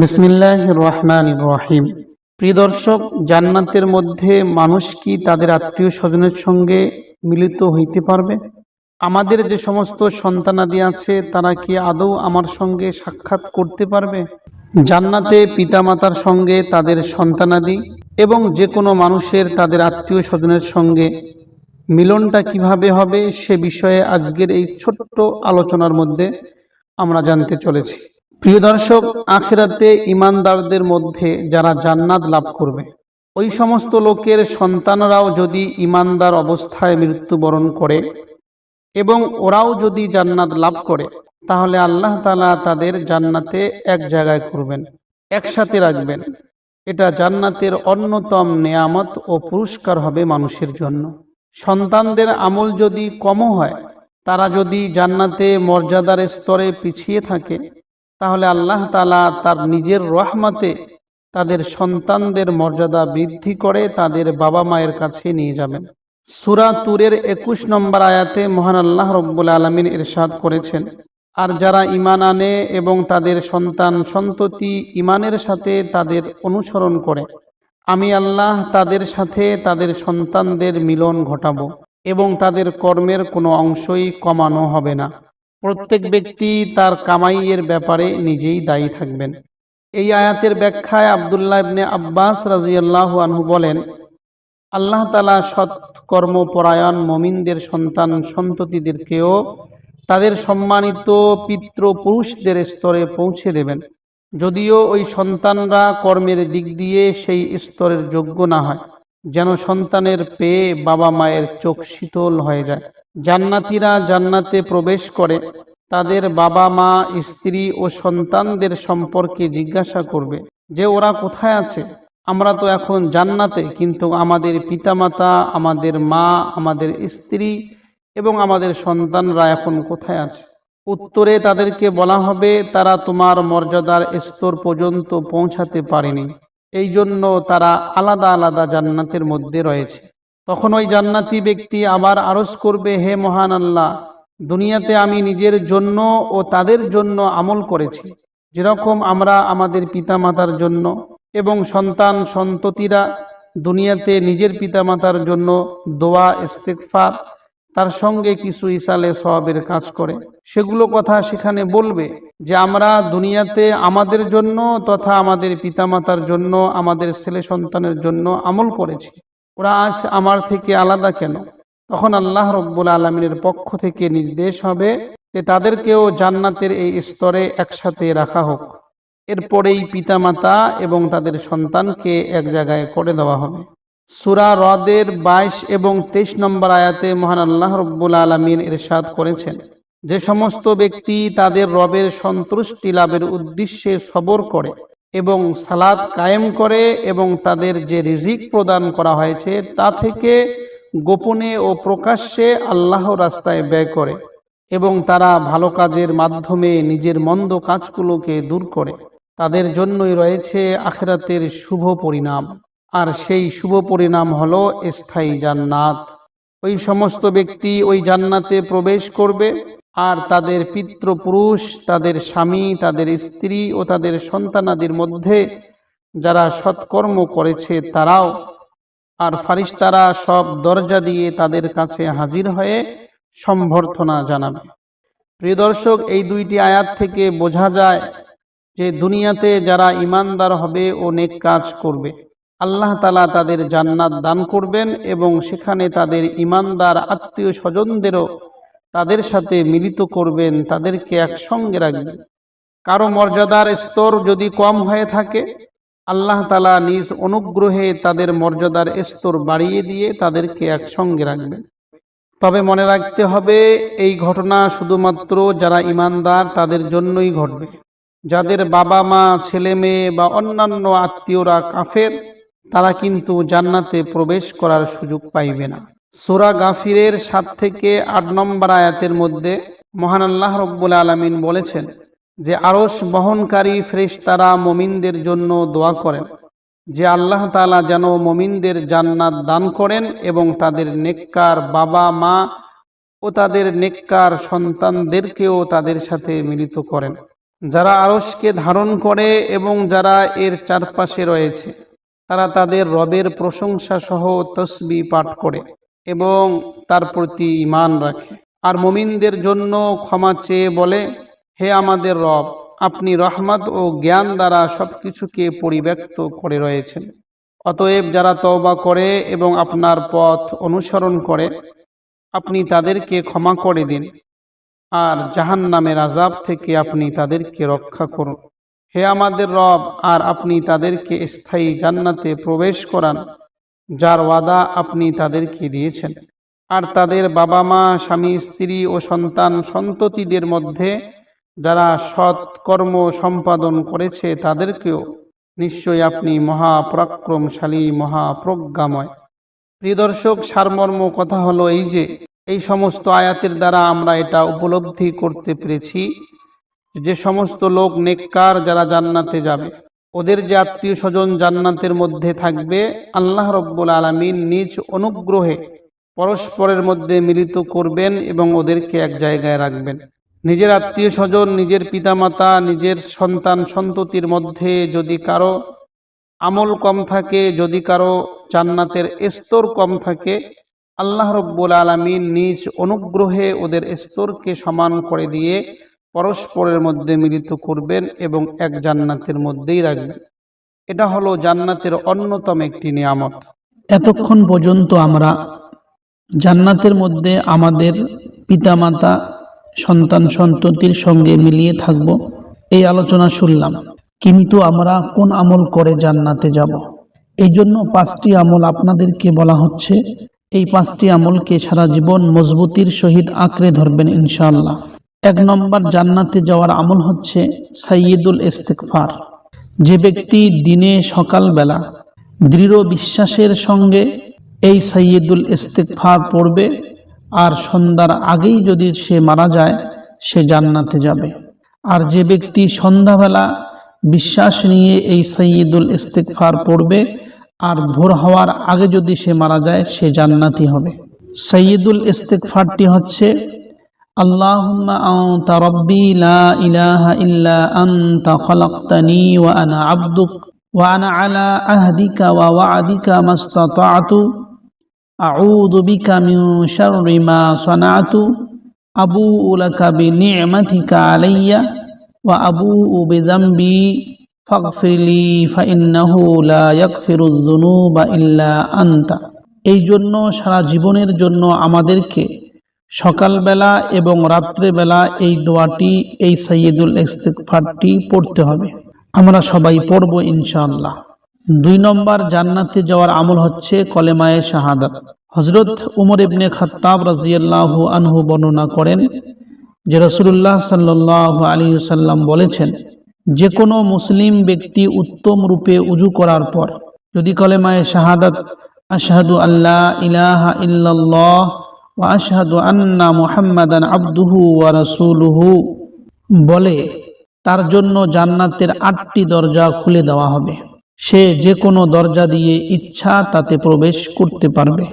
বিসমিল্লাহ রহমান রহিম। প্রিয় দর্শক, জান্নাতের মধ্যে মানুষ কি তাদের আত্মীয় স্বজনের সঙ্গে মিলিত হইতে পারবে? আমাদের যে সমস্ত সন্তানাদি আছে, তারা কি আদৌ আমার সঙ্গে সাক্ষাৎ করতে পারবে? জান্নাতে পিতামাতার সঙ্গে তাদের সন্তানাদি এবং যে কোনো মানুষের তাদের আত্মীয় স্বজনের সঙ্গে মিলনটা কীভাবে হবে, সে বিষয়ে আজকের এই ছোট্ট আলোচনার মধ্যে আমরা জানতে চলেছি। প্রিয় দর্শক, আখেরাতে ইমানদারদের মধ্যে যারা জান্নাত লাভ করবে, ওই সমস্ত লোকের সন্তানরাও যদি ইমানদার অবস্থায় মৃত্যুবরণ করে এবং ওরাও যদি জান্নাত লাভ করে, তাহলে আল্লাহ তালা তাদের জান্নাতে এক জায়গায় করবেন, একসাথে রাখবেন। এটা জান্নাতের অন্যতম নেয়ামত ও পুরস্কার হবে মানুষের জন্য। সন্তানদের আমল যদি কমও হয়, তারা যদি জান্নাতে মর্যাদার স্তরে পিছিয়ে থাকে তাহলে আল্লাহ তালা তার নিজের রহমাতে তাদের সন্তানদের মর্যাদা বৃদ্ধি করে তাদের বাবা মায়ের কাছে নিয়ে যাবেন। সুরা তুরের একুশ নম্বর আয়াতে মহান আল্লাহ রব্বুল আলমিন ইরশাদ করেছেন, আর যারা ইমান আনে এবং তাদের সন্তান সন্ততি ইমানের সাথে তাদের অনুসরণ করে, আমি আল্লাহ তাদের সাথে তাদের সন্তানদের মিলন ঘটাবো এবং তাদের কর্মের কোনো অংশই কমানো হবে না। প্রত্যেক ব্যক্তি তার কামাইয়ের ব্যাপারে নিজেই দায়ী থাকবেন। এই আয়াতের ব্যাখ্যায় আবদুল্লাহ ইবনে আব্বাস রাজিয়াল্লাহ আনহু বলেন, আল্লাহ তালা সৎকর্মপরায়ণ মমিনদের সন্তান সন্ততিদেরকেও তাদের সম্মানিত পিতৃপুরুষদের স্তরে পৌঁছে দেবেন। যদিও ওই সন্তানরা কর্মের দিক দিয়ে সেই স্তরের যোগ্য না হয়, যেন সন্তানের পেয়ে বাবা মায়ের চোখ শীতল হয়ে যায়। জান্নাতিরা জান্নাতে প্রবেশ করে, তাদের বাবা মা, স্ত্রী ও সন্তানদের সম্পর্কে জিজ্ঞাসা করবে যে ওরা কোথায় আছে? আমরা তো এখন জান্নাতে, কিন্তু আমাদের পিতামাতা, আমাদের মা, আমাদের স্ত্রী এবং আমাদের সন্তানরা এখন কোথায় আছে? উত্তরে তাদেরকে বলা হবে, তারা তোমার মর্যাদার স্তর পর্যন্ত পৌঁছাতে পারেনি। এই জন্য তারা আলাদা আলাদা জান্নাতের মধ্যে রয়েছে। তখন ওই জান্নাতি ব্যক্তি আবার আরজ করবে, হে মহান আল্লাহ, দুনিয়াতে আমি নিজের জন্য ও তাদের জন্য আমল করেছি। যেরকম আমরা আমাদের পিতামাতার জন্য এবং সন্তান সন্ততিরা দুনিয়াতে নিজের পিতামাতার জন্য দোয়া ইস্তেকফার তার সঙ্গে কিছু ইসালে সবের কাজ করে। সেগুলো কথা সেখানে বলবে যে, আমরা দুনিয়াতে আমাদের জন্য তথা আমাদের পিতামাতার জন্য, আমাদের ছেলে সন্তানের জন্য আমল করেছি। ওরা আজ আমার থেকে আলাদা কেন? তখন আল্লাহ রব্বুল আলমিনের পক্ষ থেকে নির্দেশ হবে যে তাদেরকেও জান্নাতের এই স্তরে একসাথে রাখা হোক। এরপরেই পিতামাতা এবং তাদের সন্তানকে এক জায়গায় করে দেওয়া হবে। সুরা হ্রদের বাইশ এবং তেইশ নম্বর আয়াতে মহান আল্লাহ রব্বুল আলমিন ইরশাদ করেছেন, যে সমস্ত ব্যক্তি তাদের রবের সন্তুষ্টি লাভের উদ্দেশ্যে সবর করে এবং সালাদ কায়েম করে এবং তাদের যে রিজিক প্রদান করা হয়েছে তা থেকে গোপনে ও প্রকাশ্যে আল্লাহ রাস্তায় ব্যয় করে এবং তারা ভালো কাজের মাধ্যমে নিজের মন্দ কাজগুলোকে দূর করে। তাদের জন্যই রয়েছে আখেরাতের শুভ পরিণাম। আর সেই শুভ পরিণাম হলো স্থায়ী জান্নাত। ওই সমস্ত ব্যক্তি ওই জান্নাতে প্রবেশ করবে আর তাদের পিতৃপুরুষ, তাদের স্বামী, তাদের স্ত্রী ও তাদের সন্তানাদির মধ্যে যারা সৎকর্ম করেছে তারাও, আর ফারিস্তারা সব দরজা দিয়ে তাদের কাছে হাজির হয়ে সম্বর্ধনা জানাবে। প্রিয় দর্শক, এই দুইটি আয়াত থেকে বোঝা যায় যে দুনিয়াতে যারা ইমানদার হবে ও নেক কাজ করবে, আল্লাহ তালা তাদের জান্নাত দান করবেন এবং সেখানে তাদের ইমানদার আত্মীয় স্বজনদেরও তাদের সাথে মিলিত করবেন, তাদেরকে একসঙ্গে রাখবেন। কারও মর্যাদার স্তর যদি কম হয়ে থাকে, আল্লাহ তালা নিজ অনুগ্রহে তাদের মর্যাদার স্তর বাড়িয়ে দিয়ে তাদেরকে একসঙ্গে রাখবেন। তবে মনে রাখতে হবে, এই ঘটনা শুধুমাত্র যারা ইমানদার তাদের জন্যই ঘটবে। যাদের বাবা মা, ছেলে মেয়ে বা অন্যান্য আত্মীয়রা কাফের, তারা কিন্তু জান্নাতে প্রবেশ করার সুযোগ পাইবে না। সোরা গাফিরের সাত থেকে আট নম্বর আয়াতের মধ্যে মহান আল্লাহ রব্বুল আলমিন বলেছেন যে আরস বহনকারী ফ্রেশ তারা মমিনদের জন্য দোয়া করেন, যে আল্লাহ তালা যেন মমিনদের জান্নাত দান করেন এবং তাদের নেককার বাবা মা ও তাদের নেককার সন্তানদেরকেও তাদের সাথে মিলিত করেন। যারা আরশকে ধারণ করে এবং যারা এর চারপাশে রয়েছে, তারা তাদের রবের প্রশংসা সহ তসবি পাঠ করে। এবং তার প্রতি ঈমান রাখে। আর মুমিনদের জন্য ক্ষমা চেয়ে বলে, হে আমাদের রব, আপনি রহমত ও জ্ঞান দ্বারা সবকিছুকে পরিব্যক্ত করে রয়েছেন। অতএব যারা তওবা করে এবং আপনার পথ অনুসরণ করে, আপনি তাদেরকে ক্ষমা করে দিন। আর জাহান নামের আজাব থেকে আপনি তাদেরকে রক্ষা করুন। হে আমাদের রব, আর আপনি তাদেরকে স্থায়ী জান্নাতে প্রবেশ করান। যার ওয়াদা আপনি তাদেরকে দিয়েছেন। আর তাদের বাবা মা স্বামী, স্ত্রী ও সন্তান সন্ততিদের মধ্যে যারা সৎ কর্ম সম্পাদন করেছে, তাদেরকেও নিশ্চয়ই আপনি মহাপরাক্রমশালী, মহাপ্রজ্ঞাময়। প্রিয় দর্শক, সারমর্ম কথা হলো এই যে, এই সমস্ত আয়াতের দ্বারা আমরা এটা উপলব্ধি করতে পেরেছি যে সমস্ত লোক নেককার যারা জান্নাতে যাবে। ওদের যে আত্মীয় স্বজন জান্নাতের মধ্যে থাকবে, আল্লাহ রব্বুল আলমিন নিজ অনুগ্রহে পরস্পরের মধ্যে মিলিত করবেন এবং ওদেরকে এক জায়গায় রাখবেন। নিজের আত্মীয় স্বজন, নিজের পিতামাতা, নিজের সন্তান, সন্ততির মধ্যে যদি কারও আমল কম থাকে, যদি কারও জান্নাতের স্তর কম থাকে, আল্লাহ রব্বুল আলমিন নিজ অনুগ্রহে ওদের স্তরকে সমান করে দিয়ে পরস্পরের মধ্যে মিলিত করবেন এবং এক জান্নাতের মধ্যেই রাখবেন। এটা হলো জান্নাতের অন্যতম একটি নিয়ামত। এতক্ষণ পর্যন্ত আমরা জান্নাতের মধ্যে আমাদের পিতামাতা, সন্তান, সন্ততির সঙ্গে মিলিয়ে থাকব, এই আলোচনা শুনলাম। কিন্তু আমরা কোন আমল করে জান্নাতে যাব? এই জন্য পাঁচটি আমল আপনাদেরকে বলা হচ্ছে। এই পাঁচটি আমলকে সারা জীবন মজবুতির সহিত আঁকড়ে ধরবেন ইনশাআল্লাহ। এক নম্বর জান্নাতে যাওয়ার আমল হচ্ছে সাইয়দুল ইস্তেকফার যে ব্যক্তি দিনে সকালবেলা দৃঢ় বিশ্বাসের সঙ্গে এই সাইয়দুল ইস্তেকফার পড়বে আর সন্ধ্যার আগেই যদি সে মারা যায়, সে জান্নাতে যাবে। আর যে ব্যক্তি সন্ধ্যাবেলা বিশ্বাস নিয়ে এই সৈয়দুল ইস্তেকফার পড়বে আর ভোর হওয়ার আগে যদি সে মারা যায়, সে জান্নাতি হবে। সৈয়দুল ইস্তেকফারটি হচ্ছে রাব্বি লা ইলাহা ইল্লা আনতা খলাকতানি ওয়া আনা আবদুক ওয়া আনা আলা আহদিকা ওয়া ওয়া'দিকা মাস্তাতা'তু। আউযু বিকা মিন শাররি মা সানা'তু। আবুউ লাকা বিনি'মাতিকা আলাইয়া ওয়া আবুউ বিযামবি। ফাগফিরলি ফাইন্নাহু লা ইয়াগফিরুয যুনুবা ইল্লা আনতা। এই জন্য সারা জীবনের জন্য আমাদেরকে সকালবেলা এবং রাত্রেবেলা এই দোয়াটি, এই সৈয়দুল ইস্তেগফারটি পড়তে হবে। আমরা সবাই পড়ব ইনশাআল্লাহ। দুই নম্বর, জান্নাতে যাওয়ার আমল হচ্ছে কলেমায়ে শাহাদাত। হজরত উমর ইবনে খাত্তাব রাজিয়াল্লাহু আনহু বর্ণনা করেন যে রসুল্লাহ সাল্লাহ আলী সাল্লাম বলেছেন যে কোনো মুসলিম ব্যক্তি উত্তম রূপে উজু করার পর যদি কলেমায়ে শাহাদাত, আশহাদু আল্লাহ ইলাহা ইল্লাল্লাহ আবদুহু বলে, তার জন্য জান্নাতের আটটি দরজা খুলে দেওয়া হবে। সে যে কোনো দরজা দিয়ে ইচ্ছা তাতে প্রবেশ করতে পারবে।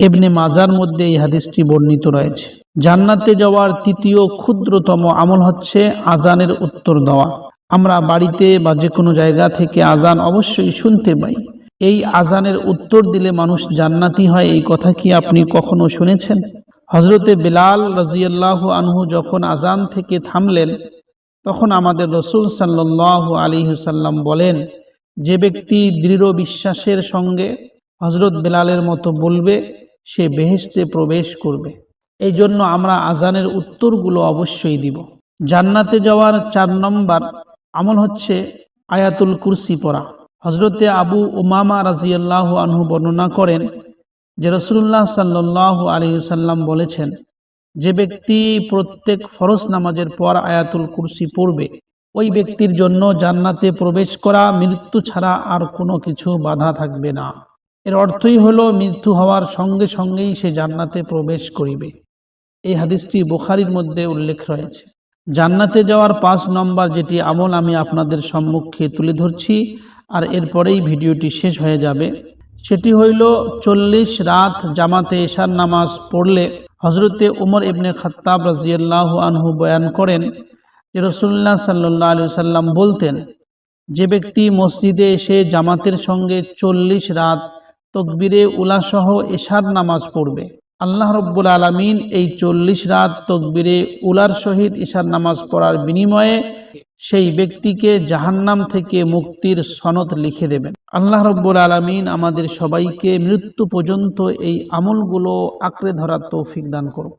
এমনি মাজার মধ্যে এই হাদিসটি বর্ণিত রয়েছে। জান্নাতে যাওয়ার তৃতীয় ক্ষুদ্রতম আমল হচ্ছে আজানের উত্তর দেওয়া। আমরা বাড়িতে বা যে কোনো জায়গা থেকে আজান অবশ্যই শুনতে পাই। এই আজানের উত্তর দিলে মানুষ জান্নাতি হয়, এই কথা কি আপনি কখনো শুনেছেন? হজরতে বেলাল রাজিয়াল্লাহ আনহু যখন আজান থেকে থামলেন, তখন আমাদের রসুল সাল্লাহ আলী সাল্লাম বলেন, যে ব্যক্তি দৃঢ় বিশ্বাসের সঙ্গে হজরত বেলালের মতো বলবে, সে বেহেশতে প্রবেশ করবে। এই জন্য আমরা আজানের উত্তরগুলো অবশ্যই দিব। জান্নাতে যাওয়ার চার নম্বর আমল হচ্ছে আয়াতুল কুরসি পড়া। হজরতে আবু উমামা রাজিয়াল্লাহ আনহু বর্ণনা করেন যে রসুল্লাহ সাল্লাহ আলী সাল্লাম বলেছেন, যে ব্যক্তি প্রত্যেক ফরজ নামাজের পর আয়াতুল কুরসি পড়বে, ওই ব্যক্তির জন্য জান্নাতে প্রবেশ করা, মৃত্যু ছাড়া আর কোনো কিছু বাধা থাকবে না। এর অর্থই হলো মৃত্যু হওয়ার সঙ্গে সঙ্গেই সে জান্নাতে প্রবেশ করিবে। এই হাদিসটি বুখারির মধ্যে উল্লেখ রয়েছে। জান্নাতে যাওয়ার পাঁচ নম্বর যেটি আমল আমি আপনাদের সম্মুখে তুলে ধরছি আর এরপরেই ভিডিওটি শেষ হয়ে যাবে। সেটি হইল চল্লিশ রাত জামাতে এশার নামাজ পড়লে হজরতে উমর ইবনে খাত্তাব রাজিয়াল্লাহ আনহু বয়ান করেন যে রসুল্লাহ সাল্লাহ আলু সাল্লাম বলতেন, যে ব্যক্তি মসজিদে এসে জামাতের সঙ্গে চল্লিশ রাত তকবিরে উলাসহ এশার নামাজ পড়বে, আল্লাহ রব্বুল আলমিন এই চল্লিশ রাত তকবিরে উলার সহিত ঈশার নামাজ পড়ার বিনিময়ে সেই ব্যক্তিকে জাহান্নাম থেকে মুক্তির সনদ লিখে দেবেন। আল্লাহ রব্বুল আলমিন আমাদের সবাইকে মৃত্যু পর্যন্ত এই আমলগুলো আঁকড়ে ধরার তৌফিক দান করুন।